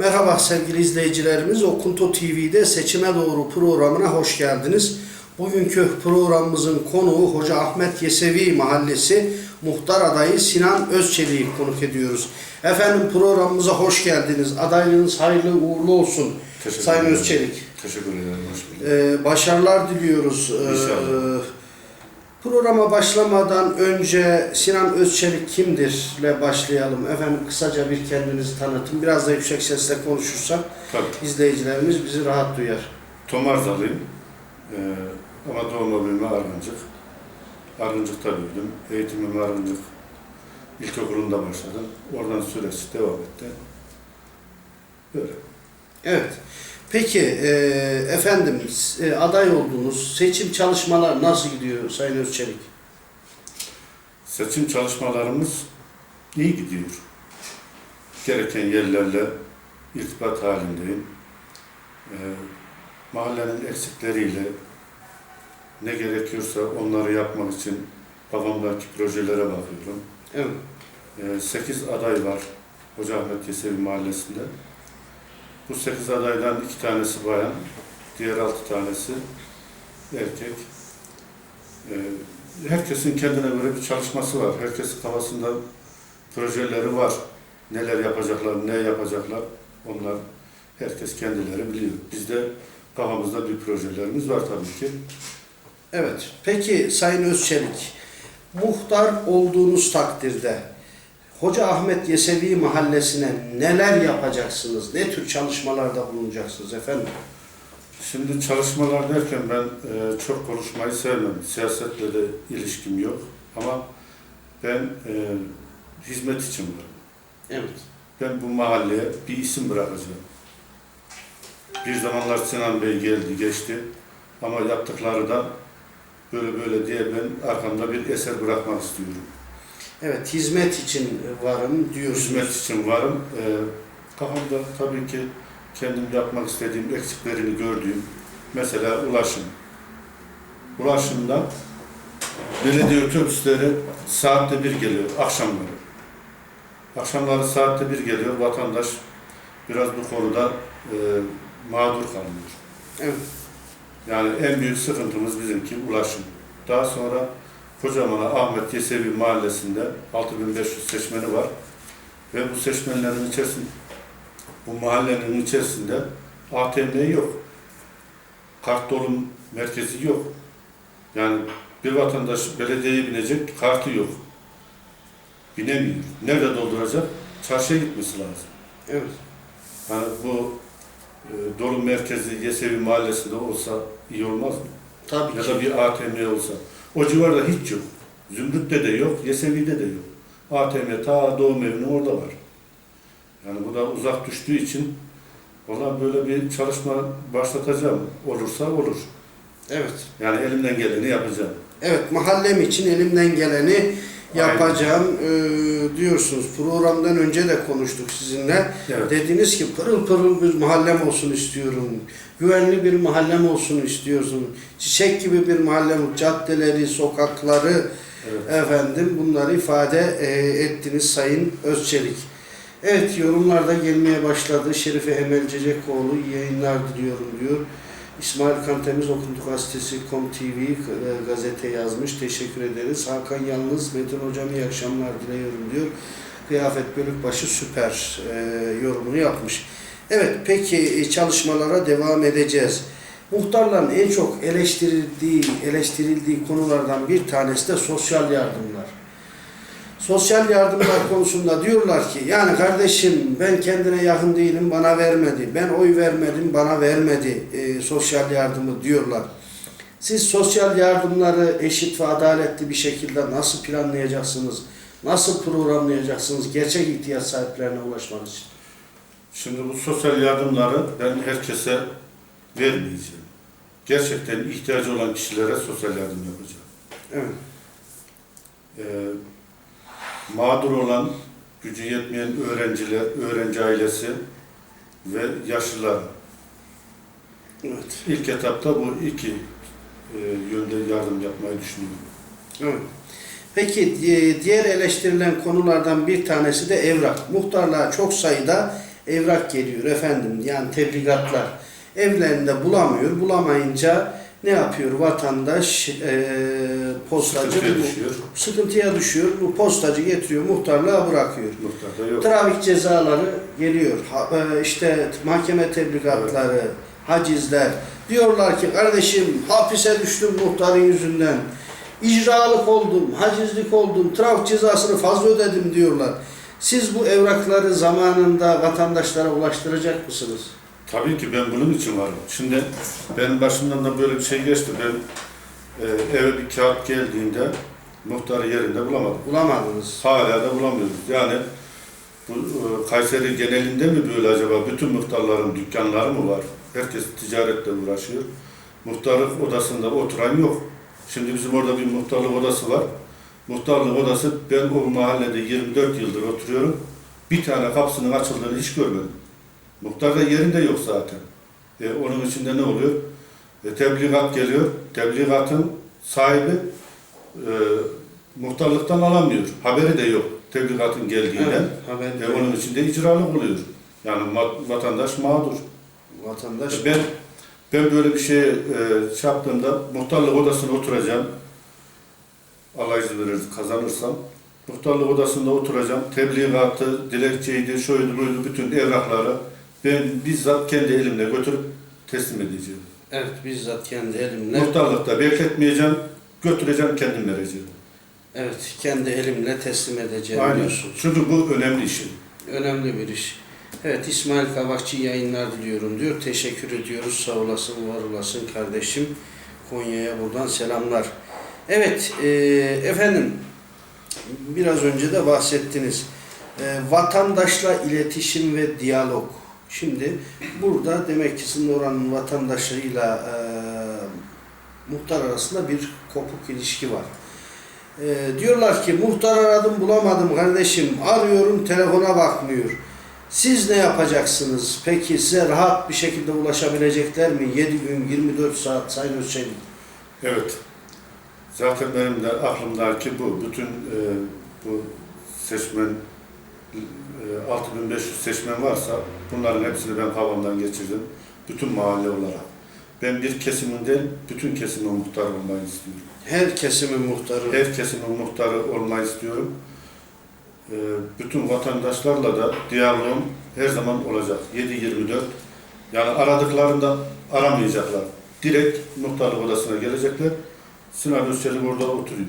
Merhaba sevgili izleyicilerimiz. Okunto TV'de Seçime Doğru programına hoş geldiniz. Bugünkü programımızın konuğu Hoca Ahmet Yesevi Mahallesi muhtar adayı Sinan Özçelik'i konuk ediyoruz. Efendim programımıza hoş geldiniz. Adaylığınız hayırlı uğurlu olsun Teşekkür Sayın ederim. Özçelik. Teşekkür ederim. Ee, başarılar diliyoruz. Ee, İnşallah. Programa başlamadan önce Sinan Özçelik kimdir ile başlayalım. Efendim kısaca bir kendinizi tanıtın. Biraz da yüksek sesle konuşursak Tabii. izleyicilerimiz bizi rahat duyar. Tomarzalıyım. Ee, ama doğma büyüme Argıncık. Argıncık'ta büyüdüm. Eğitimimi Argıncık İlkokulu'nda başladım. Oradan süresi devam etti. Böyle. Evet. Peki e, efendim e, aday oldunuz. Seçim çalışmalar nasıl gidiyor Sayın Özçelik? Seçim çalışmalarımız iyi gidiyor. Gereken yerlerle irtibat halindeyim. Ee, mahallenin eksikleriyle ne gerekiyorsa onları yapmak için kafamdaki projelere bakıyorum. Evet. 8 aday var Hoca Ahmet Yesevi Mahallesi'nde. Bu 8 adaydan iki tanesi bayan, diğer 6 tanesi erkek. Ee, Herkesin kendine göre bir çalışması var. Herkesin kafasında projeleri var. Neler yapacaklar, ne yapacaklar onlar herkes kendileri biliyor. Bizde kafamızda bir projelerimiz var tabii ki. Evet. Peki Sayın Özçelik, muhtar olduğunuz takdirde Hoca Ahmet Yesevi Mahallesi'ne neler yapacaksınız? Ne tür çalışmalarda bulunacaksınız efendim? Şimdi çalışmalar derken ben e, çok konuşmayı sevmem. Siyasetle de ilişkim yok. Ama ben e, hizmet için varım. Evet. Ben bu mahalleye bir isim bırakacağım. Bir zamanlar Sinan Bey geldi, geçti. Ama yaptıkları da böyle böyle diye ben arkamda bir eser bırakmak istiyorum. Evet, hizmet için varım diyorsunuz. Hizmet için varım. E, kafamda tabii ki kendim yapmak istediğim eksiklerini gördüğüm mesela ulaşım. Ulaşımda belediye otobüsleri saatte bir geliyor akşamları. Akşamları saatte bir geliyor. Vatandaş biraz bu konuda e, mağdur kalıyor. Evet. Yani en büyük sıkıntımız bizimki ulaşım. Daha sonra Kocaman Ahmet Yesevi Mahallesi'nde 6500 seçmeni var. Ve bu seçmenlerin içerisinde, bu mahallenin içerisinde ATM yok. Kart dolum merkezi yok. Yani bir vatandaş belediyeye binecek, kartı yok. Binemiyor. Nerede dolduracak? Çarşıya gitmesi lazım. Evet. Yani bu e, dolum merkezi Yesevi Mahallesi'nde olsa iyi olmaz mı? Tabii Ya ki. da bir ATM olsa. O civarda hiç yok. Zümrüt'te de yok, Yesevi'de de yok. ATM ta doğum evinin orada var. Yani bu da uzak düştüğü için valla böyle bir çalışma başlatacağım. Olursa olur. Evet. Yani elimden geleni yapacağım. Evet, mahallem için elimden geleni yapacağım ee, diyorsunuz. Programdan önce de konuştuk sizinle. Evet. Dediniz ki pırıl pırıl bir mahallem olsun istiyorum. Güvenli bir mahallem olsun istiyorsun. Çiçek gibi bir mahallem, caddeleri, sokakları, Evet. efendim bunları ifade e, ettiniz Sayın Özçelik. Evet yorumlarda gelmeye başladı. Şerife Emel Cecekoğlu yayınlar diliyorum diyor. İsmail Kantemiz Okuntu Gazetesi Com TV e, gazete yazmış. Teşekkür ederiz. Hakan Yalnız Metin Hocam iyi akşamlar diliyorum diyor. Kıyafet Bölükbaşı süper e, yorumunu yapmış. Evet peki e, çalışmalara devam edeceğiz. Muhtarların en çok eleştirildiği, eleştirildiği konulardan bir tanesi de sosyal yardımlar. Sosyal yardımlar konusunda diyorlar ki yani kardeşim ben kendine yakın değilim bana vermedi. Ben oy vermedim bana vermedi e, sosyal yardımı diyorlar. Siz sosyal yardımları eşit ve adaletli bir şekilde nasıl planlayacaksınız? Nasıl programlayacaksınız gerçek ihtiyaç sahiplerine ulaşmak için? Şimdi bu sosyal yardımları ben herkese vermeyeceğim. Gerçekten ihtiyacı olan kişilere sosyal yardım yapacağım. Evet. Ee, mağdur olan, gücü yetmeyen öğrenciler, öğrenci ailesi ve yaşlılar. Evet. İlk etapta bu iki e, yönde yardım yapmayı düşünüyorum. Evet. Peki diğer eleştirilen konulardan bir tanesi de evrak. Muhtarlığa çok sayıda evrak geliyor efendim yani tebligatlar evlerinde bulamıyor. Bulamayınca ne yapıyor vatandaş? Ee, postacı Sıkıntıya bu- düşüyor. sıkıntıya düşüyor. Bu postacı getiriyor muhtarlığa bırakıyor. Muhtarda yok. Trafik cezaları geliyor. Ha- e, işte mahkeme tebligatları, hacizler. Diyorlar ki kardeşim hapise düştüm muhtarın yüzünden. İcralık oldum, hacizlik oldum, trafik cezasını fazla ödedim diyorlar. Siz bu evrakları zamanında vatandaşlara ulaştıracak mısınız? Tabii ki ben bunun için varım. Şimdi benim başımdan da böyle bir şey geçti. Ben e, eve bir kağıt geldiğinde muhtarı yerinde bulamadım. Bulamadınız. Hala da bulamıyoruz. Yani bu e, Kayseri genelinde mi böyle acaba? Bütün muhtarların dükkanları mı var? Herkes ticaretle uğraşıyor. Muhtarlık odasında oturan yok. Şimdi bizim orada bir muhtarlık odası var. Muhtarlık odası ben o mahallede 24 yıldır oturuyorum. Bir tane kapısının açıldığını hiç görmedim. Muhtar da yerinde yok zaten. E, onun içinde ne oluyor? E, tebligat geliyor. Tebligatın sahibi e, muhtarlıktan alamıyor. Haberi de yok tebligatın geldiğinden. haber E, onun içinde icralık oluyor. Yani vatandaş mağdur. vatandaş Ben ben böyle bir şey e, şey yaptığımda muhtarlık odasına oturacağım. Allah izin verir kazanırsam. Muhtarlık odasında oturacağım. Tebligatı, dilekçeydi, şuydu buydu bütün evrakları ben bizzat kendi elimle götürüp teslim edeceğim. evet bizzat kendi elimle Muhtarlıkta bekletmeyeceğim, götüreceğim kendim vereceğim. evet kendi elimle teslim edeceğim Aynen. diyorsunuz. Çünkü bu önemli işim. Önemli bir iş. Evet İsmail Kabakçı iyi yayınlar diliyorum diyor. Teşekkür ediyoruz. Sağ olasın, var olasın kardeşim. Konya'ya buradan selamlar. Evet e, efendim biraz önce de bahsettiniz. E, vatandaşla iletişim ve diyalog. Şimdi burada demek ki sizin oranın vatandaşıyla e, muhtar arasında bir kopuk ilişki var. E, diyorlar ki muhtar aradım bulamadım kardeşim. Arıyorum telefona bakmıyor. Siz ne yapacaksınız? Peki size rahat bir şekilde ulaşabilecekler mi? 7 gün 24 saat Sayın Özçelik. Evet. Zaten benim de aklımdaki bu. Bütün e, bu seçmen e, 6500 seçmen varsa bunların hepsini ben kafamdan geçirdim. Bütün mahalle olarak. Ben bir kesimin değil, bütün kesimin muhtarı olmayı istiyorum. Her kesimin muhtarı. Her kesimin muhtarı olmayı istiyorum. E, bütün vatandaşlarla da diyaloğum her zaman olacak. 7-24. Yani aradıklarında aramayacaklar. Direkt muhtarlık odasına gelecekler. Sinan Özçelik orada oturuyor.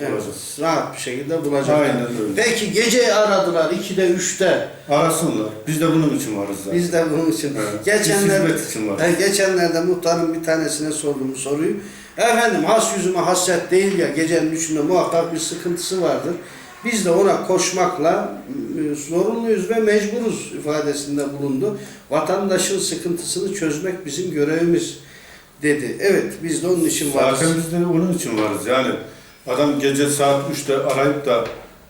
Evet, rahat bir şekilde bulacaklar. Aynen öyle. Peki gece aradılar 2'de 3'te. Arasınlar. Biz de bunun için varız zaten. Biz de bunun için. Evet. Geçenlerde, Biz hizmet için varız. Ben geçenlerde muhtarın bir tanesine sordum bu soruyu. Efendim has yüzüme hasret değil ya gecenin üçünde muhakkak bir sıkıntısı vardır. Biz de ona koşmakla e, zorunluyuz ve mecburuz ifadesinde bulundu. Vatandaşın sıkıntısını çözmek bizim görevimiz dedi. Evet biz de onun için varız. Zaten biz de onun için varız. Yani adam gece saat 3'te arayıp da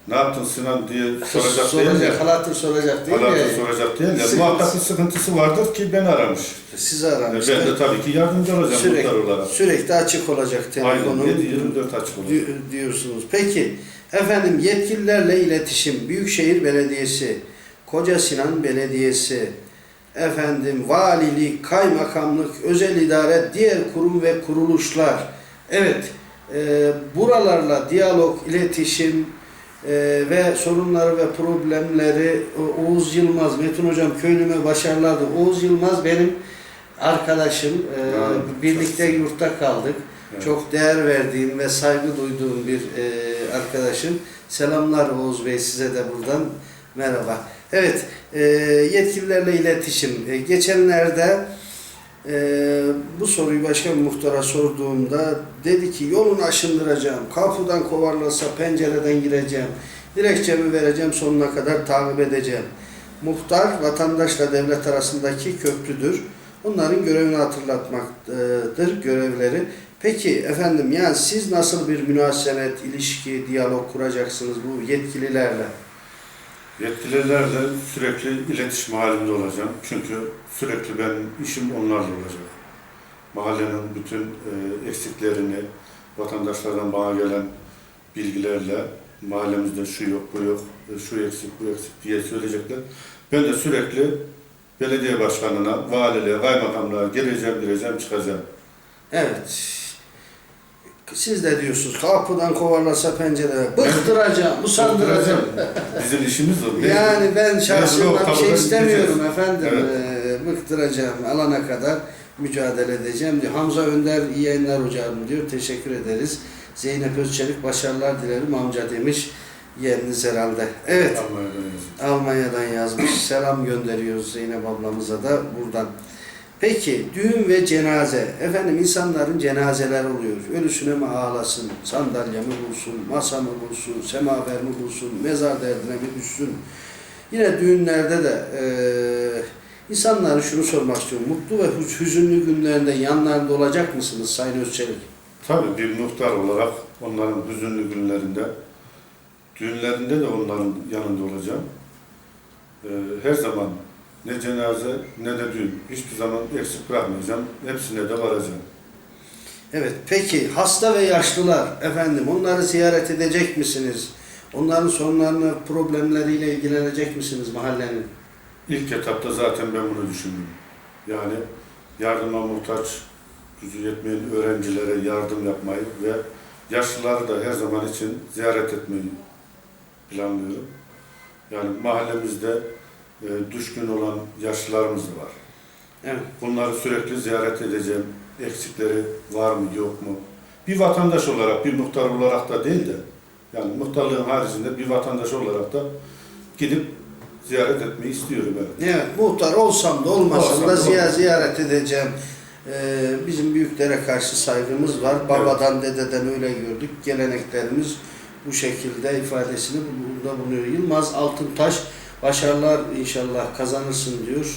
ne yaptın Sinan diye soracak değil ya. halatır soracak değil Halatı ya. soracak değil ya. Muhakkak bir sıkıntısı vardır ki ben aramış. Sizi Ben aramışlar. de tabii ki yardımcı olacağım muhtar Sürekli, olarak. sürekli açık olacak telefonu. Aynen 7-24 açık olacak. di- diyorsunuz. Peki efendim yetkililerle iletişim, Büyükşehir Belediyesi, Koca Sinan Belediyesi, efendim valilik, kaymakamlık, özel idare, diğer kurum ve kuruluşlar. Evet, e, buralarla diyalog, iletişim e, ve sorunları ve problemleri Oğuz Yılmaz, Metin Hocam köylüme başarılardı. Oğuz Yılmaz benim arkadaşım. E, Evet. birlikte yurtta kaldık. Evet. Çok değer verdiğim ve saygı duyduğum bir e, arkadaşım. Selamlar Oğuz Bey size de buradan merhaba. Evet, e, yetkililerle iletişim. E, geçenlerde e, bu soruyu başka bir muhtara sorduğumda dedi ki yolunu aşındıracağım, kapıdan kovarlarsa pencereden gireceğim, dilekçemi vereceğim sonuna kadar takip edeceğim. Muhtar vatandaşla devlet arasındaki köprüdür. Onların görevini hatırlatmaktır görevleri. Peki efendim yani siz nasıl bir münasebet, ilişki, diyalog kuracaksınız bu yetkililerle? Yetkililerle sürekli iletişim halinde olacağım. Çünkü sürekli benim işim onlarla olacak. Mahallenin bütün e, eksiklerini, vatandaşlardan bana gelen bilgilerle mahallemizde şu yok, bu yok, e, şu eksik, bu eksik diye söyleyecekler. Ben de sürekli belediye başkanına, valiliğe, kaymakamlığa geleceğim, gireceğim, çıkacağım. Evet. Siz de diyorsunuz kapıdan kovarlarsa pencereye bıktıracağım, usandıracağım. Bizim işimiz o. Ne- Yani ben şahsımdan bir şey istemiyorum efendim. Evet. Ee, bıktıracağım, alana kadar mücadele edeceğim diyor. Hamza Önder iyi yayınlar hocam diyor. Teşekkür ederiz. Zeynep Özçelik başarılar dilerim amca demiş. Yeriniz herhalde. Evet. Almanya'dan yazın. Almanya'dan yazmış. Selam gönderiyoruz Zeynep ablamıza da buradan. Peki düğün ve cenaze. Efendim insanların cenazeler oluyor. Ölüsüne mi ağlasın, sandalye mi bulsun, masa mı bulsun, semaver mi bulsun, mezar derdine mi düşsün. Yine düğünlerde de eee insanların şunu sormak istiyorum. Mutlu ve hüz- hüzünlü günlerinde yanlarında olacak mısınız Sayın Özçelik? Tabii bir muhtar olarak onların hüzünlü günlerinde, düğünlerinde de onların yanında olacağım. Ee, her zaman ne cenaze ne de düğün hiçbir zaman eksik bırakmayacağım. Hepsine de varacağım. Evet, peki hasta ve yaşlılar efendim onları ziyaret edecek misiniz? Onların sorunlarını, problemleriyle ilgilenecek misiniz mahallenin? İlk etapta zaten ben bunu düşündüm. Yani yardıma muhtaç, gücü yetmeyen öğrencilere yardım yapmayı ve yaşlıları da her zaman için ziyaret etmeyi planlıyorum. Yani mahallemizde e, düşkün olan yaşlılarımız var. Evet, Bunları sürekli ziyaret edeceğim. Eksikleri var mı yok mu? Bir vatandaş olarak, bir muhtar olarak da değil de yani muhtarlığın haricinde bir vatandaş olarak da gidip ziyaret etmeyi istiyorum evet. evet muhtar olsam da olmasam Olsam da da ziya ziyaret edeceğim. Ee, bizim büyüklere karşı saygımız var. Babadan, dededen öyle gördük. Geleneklerimiz bu şekilde ifadesini burada bulunuyor. Yılmaz Altıntaş, başarılar inşallah kazanırsın diyor.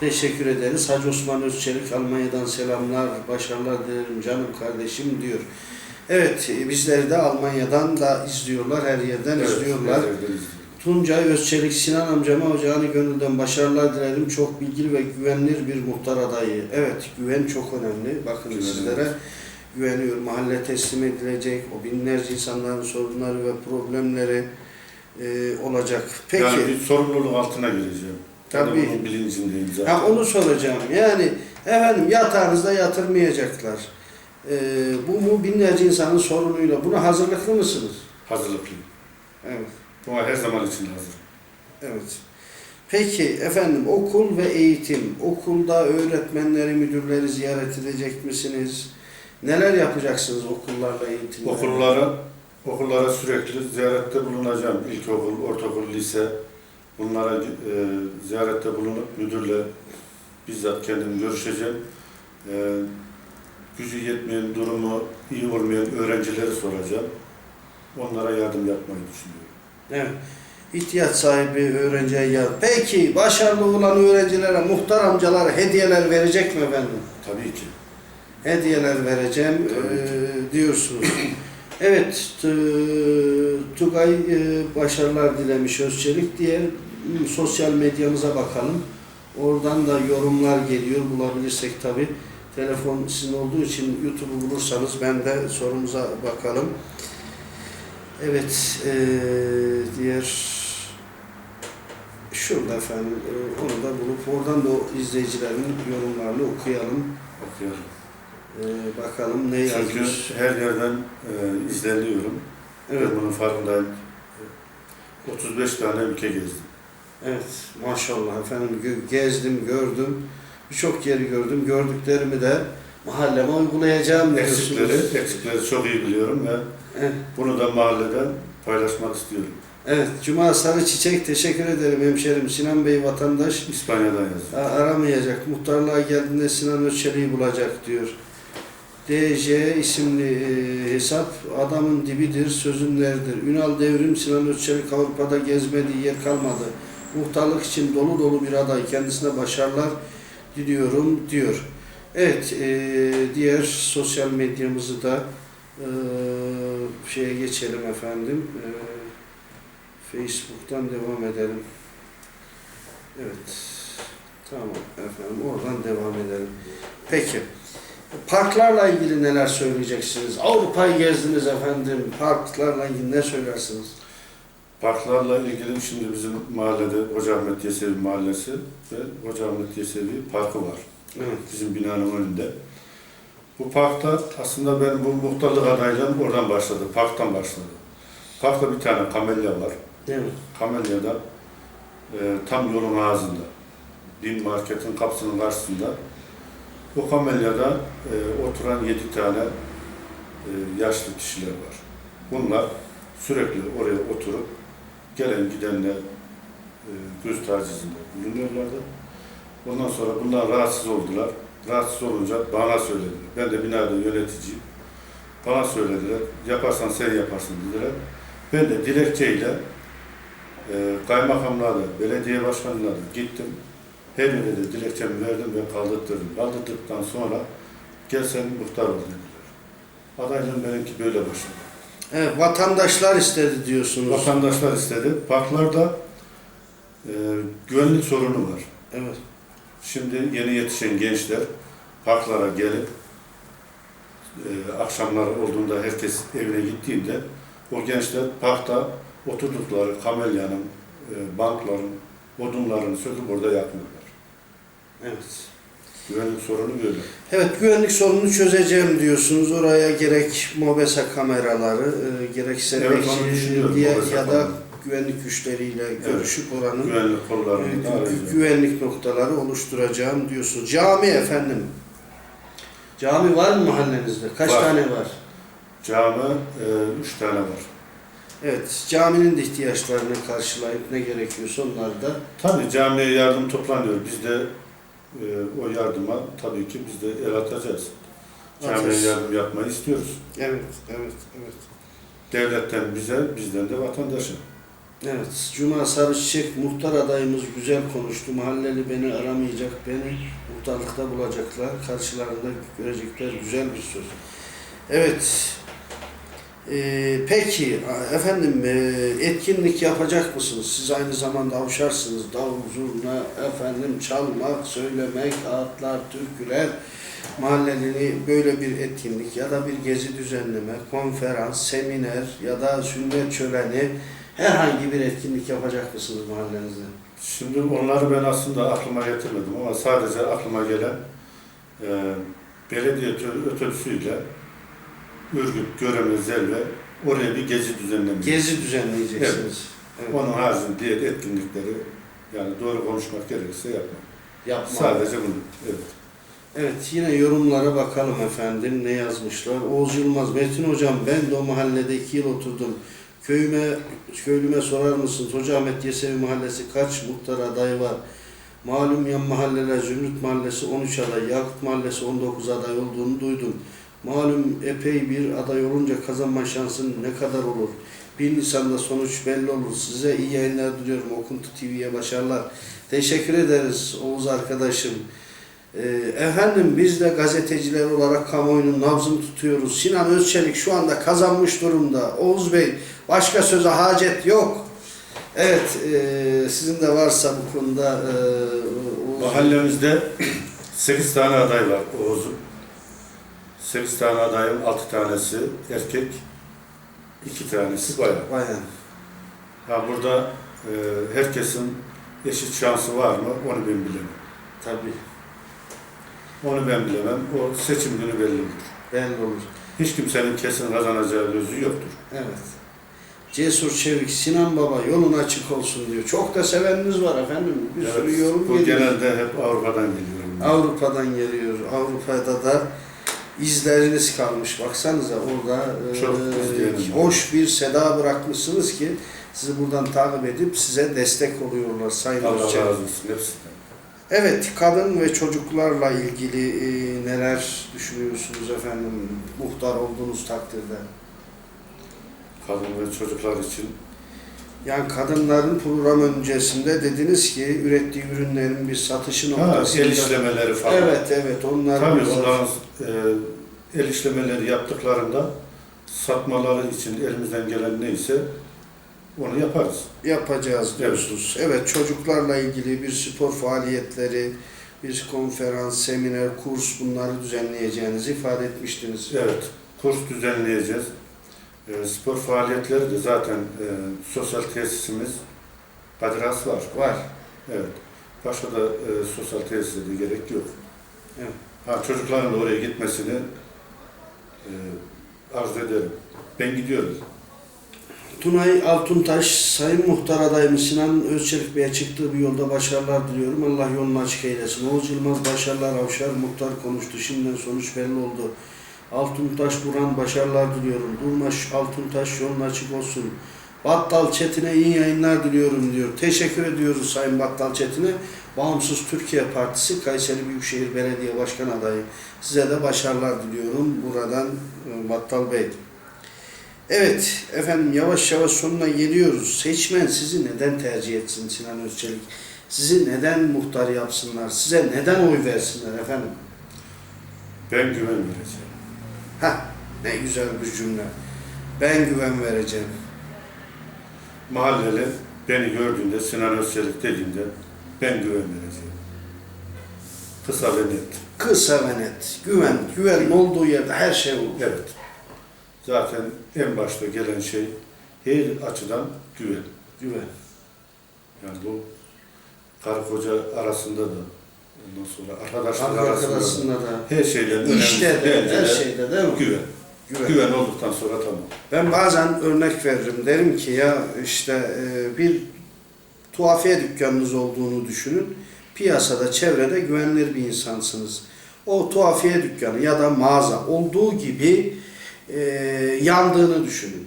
Teşekkür ederiz. Hacı Osman Özçelik Almanya'dan selamlar, başarılar dilerim canım kardeşim diyor. Evet, e, bizleri de Almanya'dan da izliyorlar, her yerden Evet, izliyorlar. evet, evet. Tuncay Özçelik, Sinan amcama ocağını gönülden başarılar dilerim. Çok bilgili ve güvenilir bir muhtar adayı. Evet, güven çok önemli. Bakın Güven, sizlere güveniyor. Mahalle teslim edilecek. O binlerce insanların sorunları ve problemleri e, olacak. Peki. Yani bir sorumluluk altına gireceğim. Tabii. Tabii. Onun bilincindeyim zaten. Ha onu soracağım. Yani efendim yatağınızda yatırmayacaklar. Ee, bu mu binlerce insanın sorunuyla buna hazırlıklı mısınız? Hazırlıklıyım. Evet. Buna her zaman için hazır. Evet. Peki efendim okul ve eğitim. Okulda öğretmenleri, müdürleri ziyaret edecek misiniz? Neler yapacaksınız okullarla eğitimde? Okullara, okullara sürekli ziyarette bulunacağım. İlkokul, ortaokul, lise. Bunlara e, ziyarette bulunup müdürle bizzat kendim görüşeceğim. E, gücü yetmeyen, durumu iyi olmayan öğrencileri soracağım. Onlara yardım yapmayı düşünüyorum. Evet. İhtiyaç sahibi öğrenciye yar. Peki başarılı olan öğrencilere muhtar amcalar hediyeler verecek mi efendim? Tabii ki. hediyeler vereceğim eee, diyorsunuz. Evet, Tugay eee, başarılar dilemiş Özçelik diye sosyal medyamıza bakalım. Oradan da yorumlar geliyor bulabilirsek tabi. Telefon sizin olduğu için YouTube'u bulursanız ben de sorumuza bakalım. Evet, eee, diğer şurada efendim eee, onu da bulup oradan da o izleyicilerin yorumlarını okuyalım. Bakıyorum. Ee, bakalım ne Çünkü yazmış. her yerden e, izleniyorum. Evet, Ben bunun farkındayım. 35 tane ülke gezdim. evet maşallah efendim gezdim, gördüm. Birçok yeri gördüm. Gördüklerimi de mahalleme uygulayacağım diyorsunuz. Eksikleri, eksikleri çok iyi biliyorum ve Evet, bunu da mahalleden paylaşmak istiyorum. evet, Cuma Sarı Çiçek teşekkür ederim hemşerim. Sinan Bey vatandaş İspanya'dan yazdım. a- aramayacak. Muhtarlığa geldiğinde Sinan Özçelik'i bulacak diyor. DJ isimli e, hesap adamın dibidir, sözün nerdir? Ünal Devrim Sinan Özçelik Avrupa'da gezmediği yer kalmadı. Muhtarlık için dolu dolu bir aday. Kendisine başarılar diliyorum diyor. Evet, e, diğer sosyal medyamızı da e, şeye geçelim efendim. E, Facebook'tan devam edelim. Evet. Tamam efendim oradan devam edelim. Peki. Parklarla ilgili neler söyleyeceksiniz? Avrupa'yı gezdiniz efendim. Parklarla ilgili ne söylersiniz? Parklarla ilgili şimdi bizim mahallede Hoca Ahmet Yesevi Mahallesi ve Hoca Ahmet Yesevi Parkı var. Evet. Bizim binanın önünde. Bu parkta aslında benim bu muhtarlık adaylığım oradan başladı, parktan başladı. Parkta bir tane kamelya var. Mi? Kamelya'da e, tam yolun ağzında, bin marketin kapısının karşısında o kamelyada e, oturan yedi tane e, yaşlı kişiler var. Bunlar sürekli oraya oturup gelen gidenle e, göz tacizinde bulunuyorlardı. Ondan sonra bunlar rahatsız oldular. Rahatsız olunca bana söylediler. Ben de binada yöneticiyim. Bana söylediler. Yaparsan sen yaparsın dediler. Ben de dilekçeyle e, kaymakamlığa belediye başkanına gittim. Her yere de dilekçemi verdim ve kaldırttırdım. Kaldırttıktan sonra gel sen muhtar ol dediler. Adaylığım benimki böyle başladı. Evet, vatandaşlar istedi diyorsunuz. Vatandaşlar istedi. Parklarda e, güvenlik sorunu var. Evet. Şimdi yeni yetişen gençler parklara gelip e, akşamlar olduğunda herkes evine gittiğinde o gençler parkta oturdukları kamelyanın, e, bankların, odunlarını söküp orada yakmıyorlar. Evet. Güvenlik sorunu böyle. Evet, güvenlik sorununu çözeceğim diyorsunuz. Oraya gerek MOBESA kameraları, e, gerekse Evet, belki MOBESA ya da güvenlik güçleriyle görüşüp oranın Güvenlik e, kollarını arayacağım. güvenlik noktaları oluşturacağım diyorsunuz. Cami efendim. Cami var mı mahallenizde? Kaç Var. tane var? Cami e, üç tane var. Evet, caminin de ihtiyaçlarını karşılayıp ne gerekiyorsa onları da Tabii camiye yardım toplanıyor. Biz de e, o yardıma tabii ki biz de el atacağız. Atacağız. yardım yapmayı istiyoruz. evet, evet, evet. Devletten bize, bizden de vatandaşa. Evet, Cuma Sarıçiçek muhtar adayımız güzel konuştu. Mahalleli beni aramayacak, beni muhtarlıkta bulacaklar. Karşılarında görecekler güzel bir söz. Evet. Ee, peki efendim e, etkinlik yapacak mısınız? Siz aynı zamanda avşarsınız. Davul, zurna, efendim çalmak, söylemek, ağıtlar, türküler mahallelini böyle bir etkinlik ya da bir gezi düzenleme, konferans, seminer ya da sünnet şöleni herhangi bir etkinlik yapacak mısınız mahallenizde? Şimdi onları ben aslında aklıma getirmedim ama sadece aklıma gelen e, belediye otobüsüyle Ürgüp, Göreme, Zelve oraya bir gezi düzenlemek. Gezi düzenleyeceksiniz. Evet. Onun haricinde diğer etkinlikleri yani doğru konuşmak gerekirse yapmam. Yapma. Sadece bunu. Evet. Evet yine yorumlara bakalım efendim ne yazmışlar. Oğuz Yılmaz, Metin Hocam ben de o mahallede iki yıl oturdum. Köyüme, köylüme sorar mısınız? Hoca Ahmet Yesevi Mahallesi kaç muhtar adayı var? Malum yan mahalleler Zümrüt Mahallesi 13 aday, Yakut Mahallesi 19 aday olduğunu duydum. Malum epey bir aday olunca kazanma şansın ne kadar olur? 1 Nisan'da sonuç belli olur. Size iyi yayınlar diliyorum. Okuntu TV'ye başarılar. Teşekkür ederiz Oğuz arkadaşım. Ee, efendim biz de gazeteciler olarak kamuoyunun nabzını tutuyoruz. Sinan Özçelik şu anda kazanmış durumda. Oğuz Bey başka söze hacet yok. Evet e, sizin de varsa bu konuda e, Oğuz Mahallemizde 8 tane aday var Oğuz'un. 8 tane adayın 6 tanesi erkek, 2 tanesi bayan. Bayan. Ha burada e, herkesin eşit şansı var mı onu ben bilemem. Tabii Onu ben bilemem. O seçim günü belli olur. belli olur. Hiç kimsenin kesin kazanacağı gözü yoktur. Evet. Cesur Çevik, Sinan Baba yolun açık olsun diyor. Çok da seveniniz var efendim. Bir sürü Evet, yorum bu geliyor. genelde hep Avrupa'dan geliyor. Avrupa'dan geliyor. Avrupa'da da izleriniz kalmış. Baksanıza orada e, Çok hoş bir seda bırakmışsınız ki sizi buradan takip edip size destek oluyorlar Sayın Allah Özçelik. razı olsun hepsinden. Evet, kadın ve çocuklarla ilgili e, neler düşünüyorsunuz efendim muhtar olduğunuz takdirde? Kadın ve çocuklar için Yani kadınların program öncesinde dediniz ki ürettiği ürünlerin bir satışı ha, noktasında. el işlemeleri falan. Evet, evet. Onlar Tabii onların e, el işlemeleri yaptıklarında satmaları için elimizden gelen neyse onu yaparız. yapacağız diyorsunuz. Evet. çocuklarla ilgili bir spor faaliyetleri, bir konferans, seminer, kurs bunları düzenleyeceğinizi ifade etmiştiniz. Evet, kurs düzenleyeceğiz. E, spor faaliyetleri de zaten e, sosyal tesisimiz Kadiras var. Var. Evet. Başka da e, sosyal tesise de gerek yok. Evet. Ha, çocukların da oraya gitmesini e, arzu ederim. Ben gidiyorum. Tunay Altuntaş, Sayın Muhtar adayımız Sinan Özçelik Bey'e çıktığı bir yolda başarılar diliyorum. Allah yolunu açık eylesin. Oğuz Yılmaz başarılar avşar, muhtar konuştu. Şimdiden sonuç belli oldu. Altuntaş Buran başarılar diliyorum. Durmaş Altuntaş yolun açık olsun. Battal Çetin'e iyi yayınlar diliyorum diyor. Teşekkür ediyoruz Sayın Battal Çetin'e. Bağımsız Türkiye Partisi Kayseri Büyükşehir Belediye Başkan adayı. Size de başarılar diliyorum buradan e, Battal Bey. Evet efendim yavaş yavaş sonuna geliyoruz. Seçmen sizi neden tercih etsin Sinan Özçelik? Sizi neden muhtar yapsınlar? Size neden oy versinler efendim? Ben güven vereceğim. Heh, ne güzel bir cümle. Ben güven vereceğim. Mahalleli beni gördüğünde, Sinan Özçelik dediğinde ben güven vereceğim. Kısa ve net. Kısa ve net. Güven. Güvenin olduğu yerde her şey olur. Evet. Zaten en başta gelen şey her açıdan güven. Güven. Yani bu karı koca arasında da ondan sonra arkadaşlar arasında da her şeyden önemlisi İşte de, her de şeyde mi? güven. Güven. Güven olduktan sonra tamam. Ben bazen örnek veririm. Derim ki ya işte e, bir tuhafiye dükkanınız olduğunu düşünün. Piyasada, çevrede güvenilir bir insansınız. O tuhafiye dükkanı ya da mağaza olduğu gibi e, yandığını düşünün.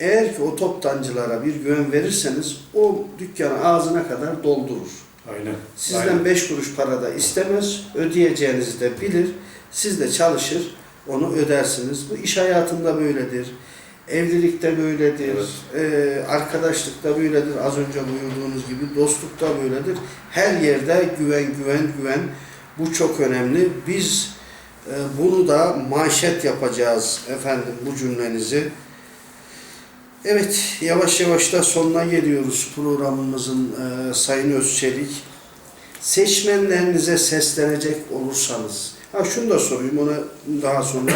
Eğer ki o toptancılara bir güven verirseniz o dükkanı ağzına kadar doldurur. Aynen. Sizden Aynen. beş kuruş para da istemez, ödeyeceğinizi de bilir. Siz de çalışır, onu ödersiniz. Bu iş hayatında böyledir. Evlilikte böyledir, eee, arkadaşlıkta böyledir, az önce buyurduğunuz gibi dostlukta böyledir. Her yerde güven, güven, güven. Bu çok önemli. Biz eee, bunu da manşet yapacağız efendim bu cümlenizi. Evet, yavaş yavaş da sonuna geliyoruz programımızın eee, Sayın Özçelik. Seçmenlerinize seslenecek olursanız, ha şunu da sorayım ona daha sonra.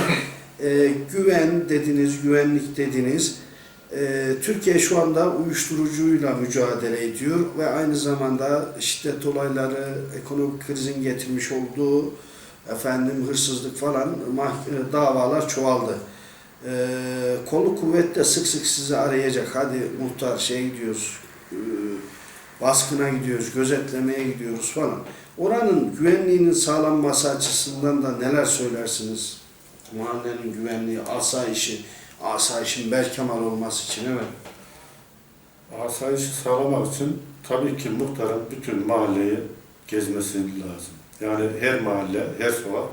Eee, güven dediniz, güvenlik dediniz. Eee, Türkiye şu anda uyuşturucuyla mücadele ediyor ve aynı zamanda şiddet olayları, ekonomik krizin getirmiş olduğu efendim hırsızlık falan davalar çoğaldı. Eee kolu kuvvetle sık sık sizi arayacak. Hadi muhtar şey gidiyoruz, eee, baskına gidiyoruz, gözetlemeye gidiyoruz falan. Oranın güvenliğinin sağlanması açısından da neler söylersiniz? Mahallenin güvenliği, asayişi, asayişin berkemal olması için evet. Asayişi sağlamak için tabii ki muhtarın bütün mahalleyi gezmesi lazım. Yani her mahalle, her sokak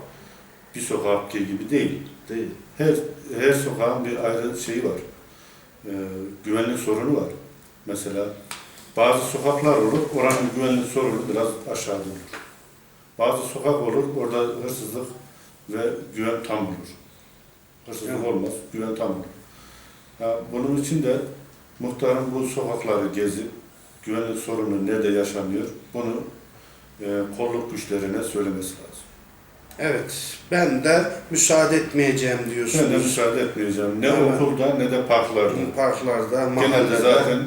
bir sokak gibi değil. Değil. Her her sokağın bir ayrı şeyi var. Ee, güvenlik sorunu var. Mesela bazı sokaklar olur, oranın güvenlik sorunu biraz aşağıda olur. Bazı sokak olur, orada hırsızlık ve güven tam olur. Hırsızlık Evet. olmaz, güven tam olur. Ha, bunun için de muhtarın bu sokakları gezip güvenlik sorunu nerede yaşanıyor bunu e, kolluk güçlerine söylemesi lazım. Evet, ben de müsaade etmeyeceğim Ben de diyorsunuz. müsaade etmeyeceğim. Ne Evet. okulda ne de parklarda. Parklarda, Genelde mahallede. zaten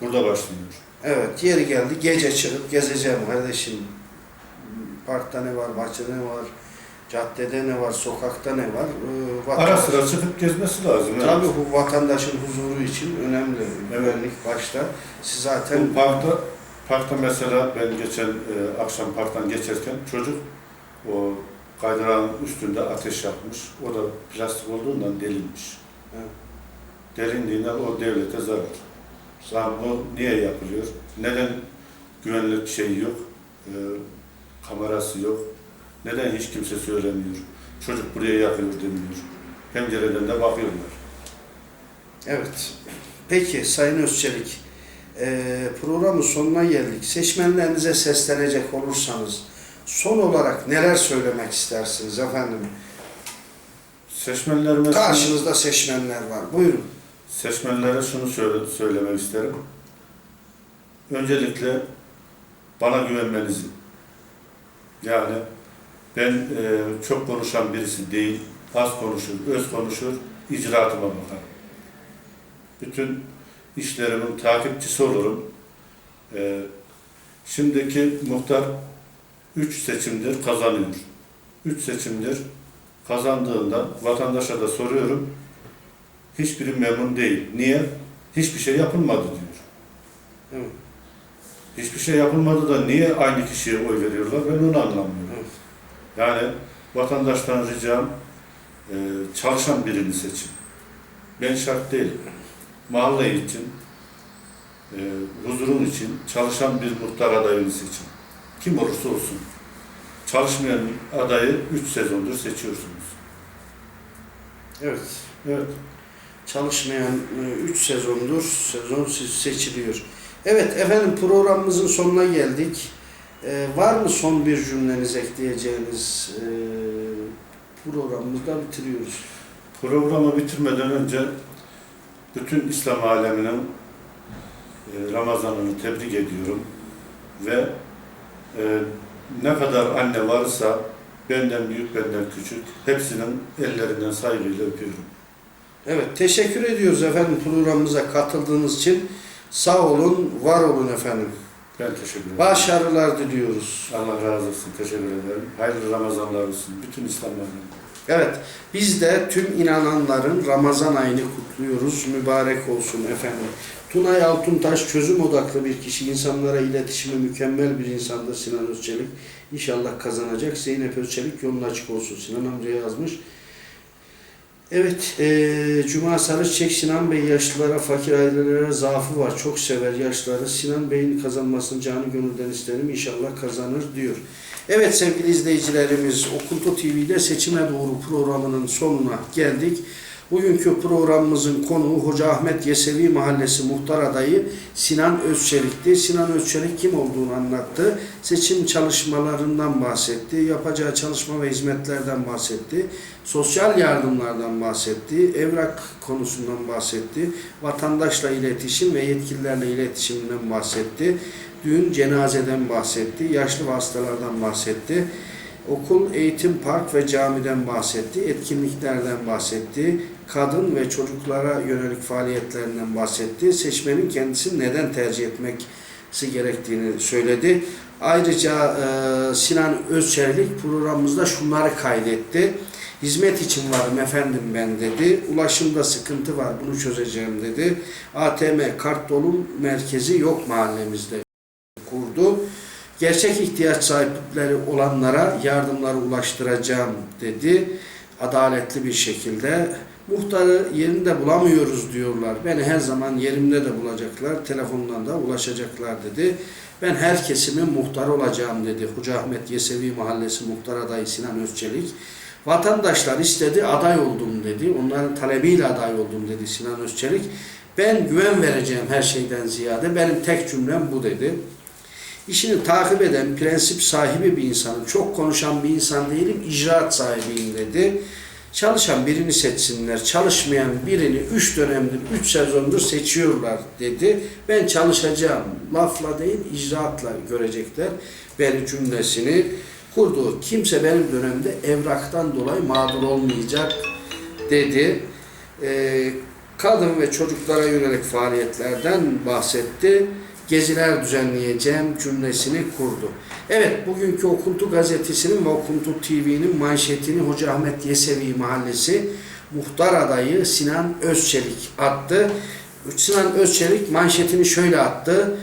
burada başlıyor. Evet, yeri geldi. Gece çıkıp gezeceğim kardeşim. Parkta ne var, bahçede ne var, caddede ne var, sokakta ne var. Ee, Ara vatandaş- sıra çıkıp gezmesi lazım. evet. Tabii bu vatandaşın huzuru için önemli. Güvenlik başta. Siz zaten Bu parkta, parkta mesela ben geçen e, akşam parktan geçerken çocuk o kaydırağın üstünde ateş yapmış. O da plastik olduğundan delinmiş. Evet. Delindiğinden o devlete zarar. Zaten bu niye yapılıyor? Neden güvenlik şeyi yok? E, kamerası yok? Neden hiç kimse söylemiyor? Çocuk buraya yakıyor demiyor. Pencereden de bakıyorlar. Evet. Peki Sayın Özçelik, eee, programın sonuna geldik. Seçmenlerinize seslenecek olursanız son olarak neler söylemek istersiniz efendim? Seçmenlerime Karşınızda seçmenler var. Buyurun. Seçmenlere şunu söyle, söylemek isterim. Öncelikle bana güvenmenizi. Yani ben e, çok konuşan birisi değil, az konuşur, öz konuşur, icraatıma bakar. Bütün işlerimin takipçisi olurum. Ee, şimdiki muhtar 3 seçimdir kazanıyor. 3 seçimdir kazandığında vatandaşa da soruyorum. Hiçbiri memnun değil. Niye? Hiçbir şey yapılmadı diyor. Evet. Hiçbir şey yapılmadı da niye aynı kişiye oy veriyorlar? Ben onu anlamıyorum. Evet. Yani vatandaştan ricam e, çalışan birini seçin. Ben şart değil. Mahalle için, e, huzurun için çalışan bir muhtar adayını seçin. Kim olursa olsun. Çalışmayan adayı 3 sezondur seçiyorsunuz. Evet. Evet. Çalışmayan 3 sezondur sezon se- seçiliyor. Evet efendim programımızın sonuna geldik. Ee, var mı son bir cümleniz ekleyeceğiniz? Ee, programımızı da bitiriyoruz. Programı bitirmeden önce bütün İslam aleminin e, Ramazan'ını tebrik ediyorum ve e, ne kadar anne varsa benden büyük benden küçük hepsinin ellerinden saygıyla öpüyorum. Evet teşekkür ediyoruz efendim programımıza katıldığınız için. Sağ olun, var olun efendim. Ben teşekkür ederim. Başarılar diliyoruz. Allah razı olsun. Teşekkür ederim. Hayırlı Ramazanlar olsun. Bütün İslam alemine. Evet, biz de tüm inananların Ramazan ayını kutluyoruz. Mübarek olsun efendim. Tunay Altuntaş çözüm odaklı bir kişi. insanlara iletişimi mükemmel bir insandır Sinan Özçelik. İnşallah kazanacak. Zeynep Özçelik yolun açık olsun. Sinan amca yazmış. Evet, eee Cuma Sarıçek Sinan Bey yaşlılara, fakir ailelere zaafı var. Çok sever yaşlıları. Sinan Bey'in kazanmasını canı gönülden isterim. İnşallah kazanır diyor. Evet sevgili izleyicilerimiz, Okultu TV'de Seçime Doğru programının sonuna geldik. Bugünkü programımızın konuğu Hoca Ahmet Yesevi Mahallesi Muhtar Adayı Sinan Özçelik'ti. Sinan Özçelik kim olduğunu anlattı. Seçim çalışmalarından bahsetti. Yapacağı çalışma ve hizmetlerden bahsetti. Sosyal yardımlardan bahsetti. Evrak konusundan bahsetti. Vatandaşla iletişim ve yetkililerle iletişiminden bahsetti. Düğün cenazeden bahsetti. Yaşlı ve hastalardan bahsetti. Okul, eğitim, park ve camiden bahsetti. Etkinliklerden bahsetti. Kadın ve çocuklara yönelik faaliyetlerinden bahsetti. Seçmenin kendisini neden tercih etmesi gerektiğini söyledi. Ayrıca e, Sinan Özçelik programımızda şunları kaydetti. Hizmet için varım efendim ben dedi. Ulaşımda sıkıntı var bunu çözeceğim dedi. ATM kart dolum merkezi yok mahallemizde kurdu. Gerçek ihtiyaç sahipleri olanlara yardımları ulaştıracağım dedi. Adaletli bir şekilde. Muhtarı yerinde bulamıyoruz diyorlar. Beni her zaman yerimde de bulacaklar. Telefondan da ulaşacaklar dedi. Ben her kesimin muhtarı olacağım dedi. Hoca Ahmet Yesevi Mahallesi Muhtar Adayı Sinan Özçelik. Vatandaşlar istedi aday oldum dedi. Onların talebiyle aday oldum dedi Sinan Özçelik. Ben güven vereceğim her şeyden ziyade. Benim tek cümlem bu dedi. İşini takip eden, prensip sahibi bir insanım. Çok konuşan bir insan değilim, icraat sahibiyim dedi. Çalışan birini seçsinler, çalışmayan birini üç dönemdir, üç sezondur seçiyorlar dedi. Ben çalışacağım, lafla değil icraatla görecekler beni cümlesini kurdu. Kimse benim dönemde evraktan dolayı mağdur olmayacak dedi. Ee, kadın ve çocuklara yönelik faaliyetlerden bahsetti geziler düzenleyeceğim cümlesini kurdu. Evet, bugünkü Okuntu gazetesinin ve Okuntu TV'nin manşetini Hoca Ahmet Yesevi Mahallesi muhtar adayı Sinan Özçelik attı. Sinan Özçelik manşetini şöyle attı.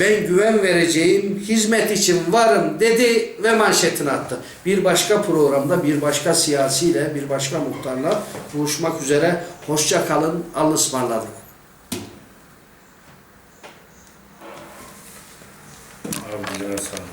Ben güven vereceğim, hizmet için varım dedi ve manşetini attı. Bir başka programda, bir başka siyasiyle, bir başka muhtarla buluşmak üzere. Hoşça kalın, Allah'a ısmarladık. Abilerine sağlık.